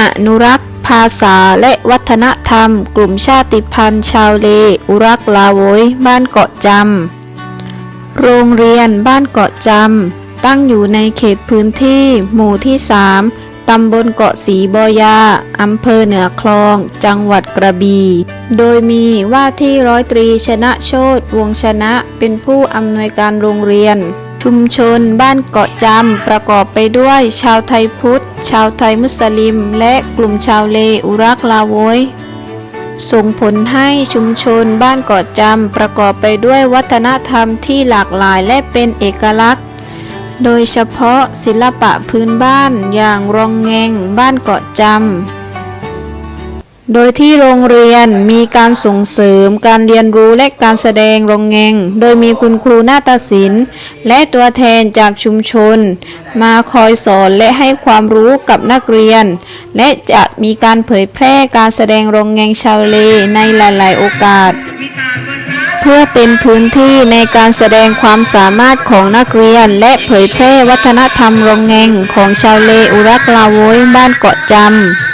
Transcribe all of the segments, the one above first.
อนุรักษ์ ภาษาและวัฒนธรรม กลุ่มชาติพันธุ์ ชาวเล อุรักลาโวยบ้านเกาะจำ โรงเรียนบ้านเกาะจำ ตั้งอยู่ในเขตพื้นที่ หมู่ที่ 3 ตำบลเกาะสีบอยา อำเภอเหนือคลอง จังหวัดกระบี่ โดยมีว่าที่ร้อยตรีชนะโชตวงชนะ เป็นผู้อำนวยการโรงเรียน ชุมชนบ้านเกาะจำประกอบไปด้วย ชาวไทยพุทธ ชาวไทยมุสลิม และกลุ่มชาวเลอุรักลาโวยส่งผลให้ชุมชนบ้านเกาะจำประกอบไปด้วยวัฒนธรรมที่หลากหลายและเป็นเอกลักษณ์ โดยเฉพาะศิลปะพื้นบ้านอย่างรองแงงบ้านเกาะจำ โดยที่โรงเรียนมีการส่งเสริมการเรียนรู้และการแสดงโรงแงง โดยมีคุณครูนาฏศิลป์ และตัวแทนจากชุมชน มาคอยสอนและให้ความรู้กับนักเรียน และจะมีการเผยแพร่การแสดงโรงแงงชาวเลในหลาย ๆ โอกาส เพื่อเป็นพื้นที่ในการแสดงความสามารถของนักเรียน และเผยแพร่วัฒนธรรมโรงแงงของชาวเลอุรักลาโวยบ้านเกาะจำ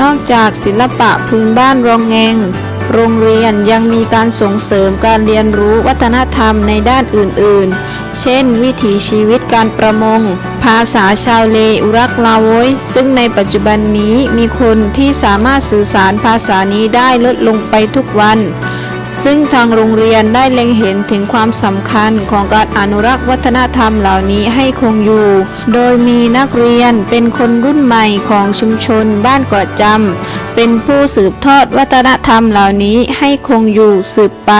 นอกจากศิลปะพื้นบ้านรองแงง โรงเรียนยังมีการส่งเสริมการเรียนรู้วัฒนธรรมในด้านอื่นๆ เช่น วิถีชีวิตการประมง ภาษาชาวเลอุรักลาโวยซึ่งในปัจจุบันนี้มีคนที่สามารถสื่อสารภาษานี้ได้ลดลงไปทุกวัน ซึ่งทางโรงเรียนได้เล็งเห็นถึงความสำคัญของการอนุรักษ์วัฒนธรรมเหล่านี้ให้คงอยู่ โดยมีนักเรียนเป็นคนรุ่นใหม่ของชุมชนบ้านเกาะจำเป็นผู้สืบทอดวัฒนธรรมเหล่านี้ให้คงอยู่สืบไป